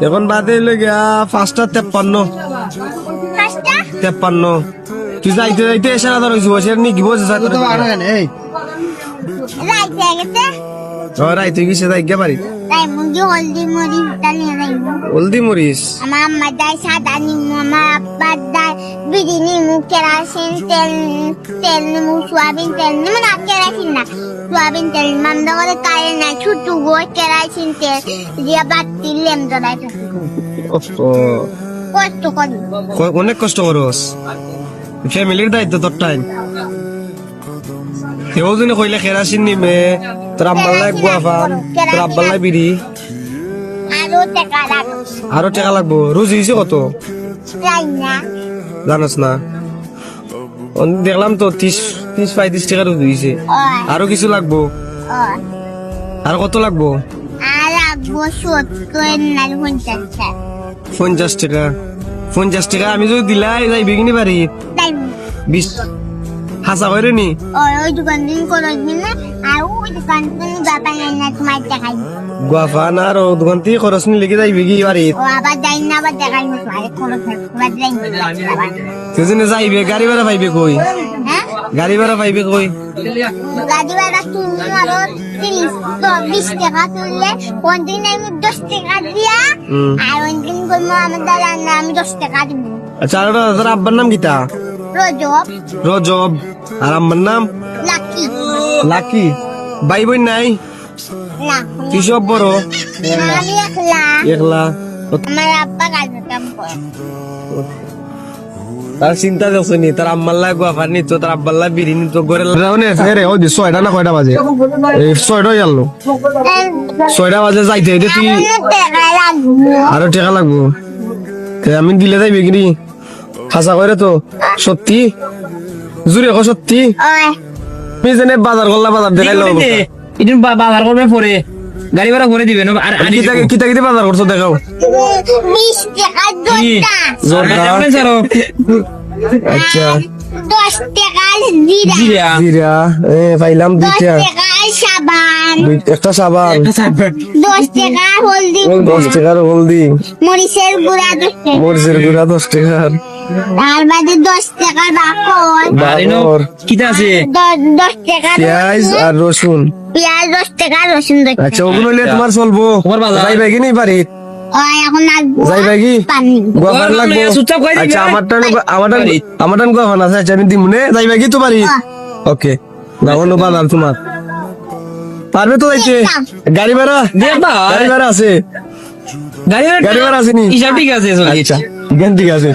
এখন বাদে হইল গিয়া পাঁচটা তেপ্পান্ন। তেপ্পান্ন। তুই যাইতে যাইতে এসে না ধর হয়েছি বসে নি কি বসে রাইতে রাই তুই কিসে যাই গিয়া পারি হলদি মরিস আমার আম্মা দায় সাদা নিমু আমার আব্বা দায় বিড়ি নিমু কেরাসিন তেল তেল নিমু সোয়াবিন তেল নিমু না কেরাসিন না। সোয়াবিন তেল মামদা করে কারে না ছুটু গো কেরাসিন দিয়া বাতি লেম জড়াই কষ্ট। করি। অনেক কষ্ট করস ফ্যামিলির দায়িত্ব তোর টাইম। কেউ যদি কইলে কেরাসিন নিমে তোর আব্বাল্লাই গুয়া পান তোর আব্বাল্লাই বিড়ি আরও টাকা লাগবো। রোজ হয়েছে কত? না। জানাস না। দেখলাম তো ত্রিশ ত্রিশ পঁয়ত্রিশ টাকা রোজ হয়েছে ওই আরও কিছু লাগবো? আর কত লাগবো? পঞ্চাশ টাকা। পঞ্চাশ টাকা। আমি যদি দিলাই যাই বিকিনি পারি বিশ হাসা করে নি? ওই ওই দোকান দিন করে দিন আর ওই দোকান দিন বাবা নাই না তোমার দেখাই গুয়াফান আর থেকে খরচ নি লেগে যাই বিকি পারি ও যাই না আবার দেখাই না তোমার খরচ আবার যাই না সেজন্য যাইবে গাড়ি ভাড়া পাইবে কই গাড়ি ভাড়া পাইবে কই গাড়ি ভাড়া তুমি আরও তিরিশ বিশ টাকা তুললে কোনদিন আমি দশ টাকা দিয়া আর কোনদিন করব আমার দাদা আমি দশ টাকা দিব আচ্ছা আর তোর আব্বার নাম কিতা রজব রজব আর আম্মার নাম লাকি লাকি ভাই বোন নাই তুই সব বড় আমি একলা। একলা? আমার আব্বা কাজে কাম করে। তার চিন্তা দেখছ নি? তার আম্মার লাই গুয়াফার নি তার আব্বার লাই বিড়ি নি তো ঘরে রে ওই ছয়টা না কয়টা বাজে? এই ছয়টা গেল ছয়টা বাজে যাইতে হইতে তুই আরও টাকা লাগবো। আমি দিলে যাই বিক্রি খাসা করে তো সত্যি? জুড়ে কো সত্যি? আমি জেনে বাজার করলা বাজার দেখাইলো এটা বাজার করবে পরে। গাড়ি ভাড়া করে দিবেন আর কিতা কিতা কিতা বাজার করছ দেখাও। বিশ টাকা। দুটা জোরদার। আচ্ছা। দশ টাকা জিরা। জিরা। জিরা। এ পাইলাম দুইটা। টাকা সাবান। দুই- একটা সাবান। দশ টাকা হলদি। দশ টাকার হলদি। মরিচের গুঁড়া দশ টাকা। মরিচের গুঁড়া দশ টাকার। তার বাদে দশ টাকা বাকর বাবর কিতা আছে? দশ টাকা পেঁয়াজ আর রসুন। পেঁয়াজ দশ টাকা রসুন দশ আচ্ছা ওগুলো নিয়ে তোমার চলবো। তোমার বাজার। কি দিবি, আচ্ছা না আচ্ছা আমি দিমুনে যাই তো পারি ওকে। বাজার তোমার। পারবে তো যাইতে? গাড়ি ভাড়া? গাড়ি ভাড়া আছে। গাড়ি গাড়ি ভাড়া আছে নি? হিসাব ঠিক আছে আচ্ছা ঠিক আছে।